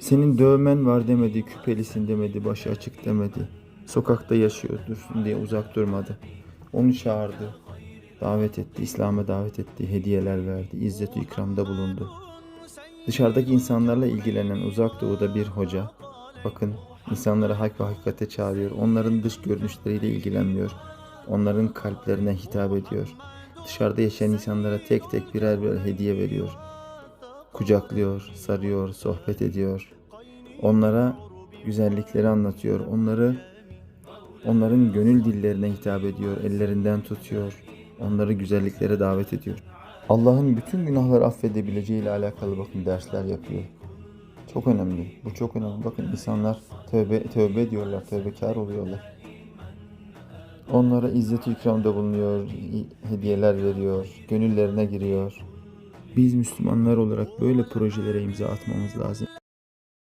Senin dövmen var demedi, küpelisin demedi, başı açık demedi. Sokakta yaşıyor dursun diye uzak durmadı. Onu çağırdı, davet etti, İslam'a davet etti, hediyeler verdi, izzet ikramda bulundu. Dışarıdaki insanlarla ilgilenen uzak doğuda bir hoca, bakın insanları hak ve hakikate çağırıyor, onların dış görünüşleriyle ilgilenmiyor, onların kalplerine hitap ediyor. Dışarıda yaşayan insanlara tek tek birer birer hediye veriyor kucaklıyor, sarıyor, sohbet ediyor. Onlara güzellikleri anlatıyor. Onları onların gönül dillerine hitap ediyor, ellerinden tutuyor. Onları güzelliklere davet ediyor. Allah'ın bütün günahları affedebileceği ile alakalı bakın dersler yapıyor. Çok önemli. Bu çok önemli. Bakın insanlar tövbe tövbe ediyorlar, tövbekar oluyorlar. Onlara izzet ikramda bulunuyor, hediyeler veriyor, gönüllerine giriyor. Biz Müslümanlar olarak böyle projelere imza atmamız lazım.